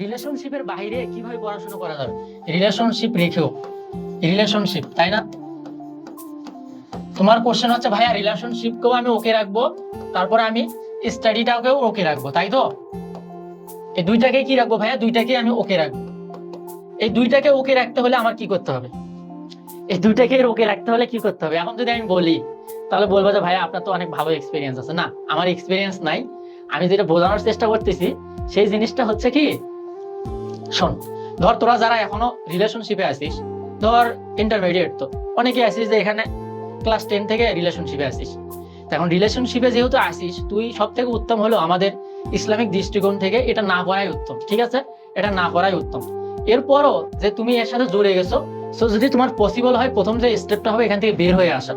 রিলেশনশিপের বাইরে কীভাবে পড়াশোনা করা যাবে? রিলেশনশিপ রেখেও। রিলেশনশিপ তাই না? তোমার কোশ্চেন হচ্ছে, ভাইয়া রিলেশনশিপকেও আমি ওকে রাখব, তারপরে আমি স্টাডিটাকেও ওকে রাখব, তাই তো? এই দুইটাকে কি রাখব ভাইয়া? দুইটাকে আমি ওকে রাখব। এই দুইটাকে ওকে রাখতে হলে আমার কি করতে হবে? এই দুইটাকে ওকে রাখতে হলে কি করতে হবে? এখন যদি আমি বলি, তাহলে বলব যে, ভাইয়া, আপনার তো অনেক ভালো এক্সপিরিয়েন্স আছে। না, আমার এক্সপিরিয়েন্স নাই। আমি যেটা বোঝানোর চেষ্টা করতেছি, সেই জিনিসটা হচ্ছে কি শোন, ধর তোরা যারা এখনও রিলেশনশিপে আছিস, ধর ইন্টারমিডিয়েট তো অনেকে আছিস যে এখানে ক্লাস টেন থেকে রিলেশনশিপে আছিস। এখন রিলেশনশিপে যেহেতু আসিস তুই সব থেকে উত্তম হলো আমাদের ইসলামিক দৃষ্টিকোণ থেকে এটা না করাই উত্তম, ঠিক আছে? এটা না করাই উত্তম। এরপরও যে তুমি এর সাথে জড়ে গেছো সো যদি তোমার পসিবল হয় প্রথম যে স্টেপটা হবে এখান থেকে বের হয়ে আসা,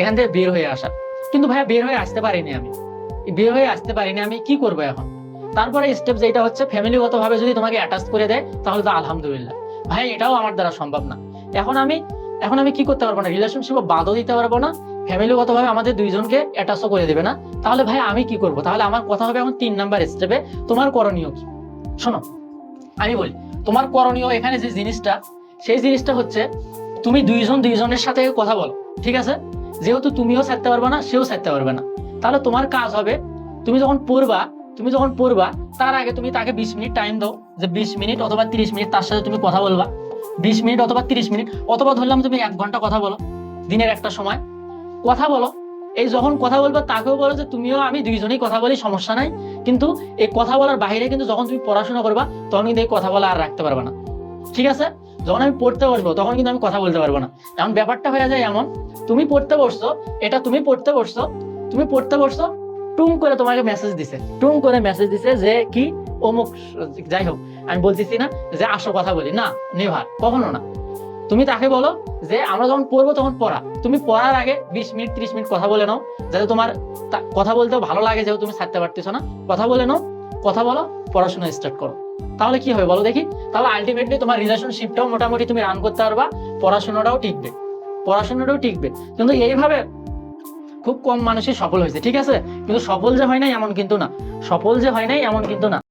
এখান থেকে বের হয়ে আসা। কিন্তু ভাইয়া বের হয়ে আসতে পারিনি আমি। বের হয়ে আসতে পারিনি আমি, কি করব এখন? তারপরে স্টেপ যেটা হচ্ছে ফ্যামিলিগত ভাবে যদি তোমাকে অ্যাটাচ করে দেয়, তাহলে তো আলহামদুলিল্লাহ। ভাই, এটাও আমার দ্বারা সম্ভব না। এখন আমি এখন আমি কি করতে পারব না? রিলেশনশিপ বাদও দিতে পারব না ফ্যামিলিগত ভাবে আমাদের দুইজনকে অ্যাটাচও করে দেবে না। তাহলে ভাই, আমি কি করব? তাহলে আমার কথা হবে এখন তিন নাম্বার স্টেপে তোমার করণীয় কি? শোনো, আমি বলি, তোমার করণীয় এখানে যে জিনিসটা, সেই জিনিসটা হচ্ছে তুমি দুইজন দুইজনের সাথে কথা বলো, ঠিক আছে? যেহেতু তুমিও ছাড়তে পারবে না, সেও ছাড়তে পারবে না। তাহলে তোমার কাজ হবে, তুমি যখন পড়বা তুমি যখন পড়বা, তার আগে তুমি তাকে বিশ মিনিট টাইম দাও যে বিশ মিনিট অথবা তিরিশ মিনিট তার সাথে তুমি কথা বলবা। বিশ মিনিট অথবা তিরিশ মিনিট অথবা ধরলাম তুমি এক ঘণ্টা কথা বলো, দিনের একটা সময়। কথা বলো। এই যখন কথা বলবে, তাকেও বলো যে তুমিও আমি দুইজনেই কথা বলি, সমস্যা নাই। কিন্তু এই কথা বলার বাইরে কিন্তু যখন তুমি পড়াশোনা করবা, তখন কিন্তু এই কথা বলা আর রাখতে পারবে না। ঠিক আছে? যখন আমি পড়তে বসবো, তখন কিন্তু আমি কথা বলতে পারব না। এখন ব্যাপারটা হয়ে যায় এমন, তুমি পড়তে বসছো, এটা তুমি পড়তে বসছো, তুমি পড়তে বসছো টুং করে তোমাকে মেসেজ দিছে। টুং করে মেসেজ দিছে যে কি, অমুক, যাই হোক, আমি বলতেছি না যে আসো কথা বলি। না, নেভার, কখনো না। তুমি তাকে বলো যে আমরা যখন পড়ব তখন পড়া। তুমি পড়ার আগে বিশ মিনিট, ত্রিশ মিনিট কথা বলে নাও। যাতে তোমার কথা বলতেও ভালো লাগে, যেহেতু তুমি ছাড়তে পারতেছো না। কথা বলে নাও, কথা বলো, পড়াশোনা স্টার্ট করো। তাহলে কি হবে বলো দেখি? তাহলে আলটিমেটলি তোমার রিলেশনশিপটাও মোটামুটি তুমি রান করতে পারবা, পড়াশোনাটাও টিকবে। পড়াশোনাটাও টিকবে। কিন্তু এইভাবে খুব কম মানুষই সফল হয়েছে, ঠিক আছে? কিন্তু সফল যে হয় নাই এমন কিন্তু না। সফল যে হয় নাই এমন কিন্তু না।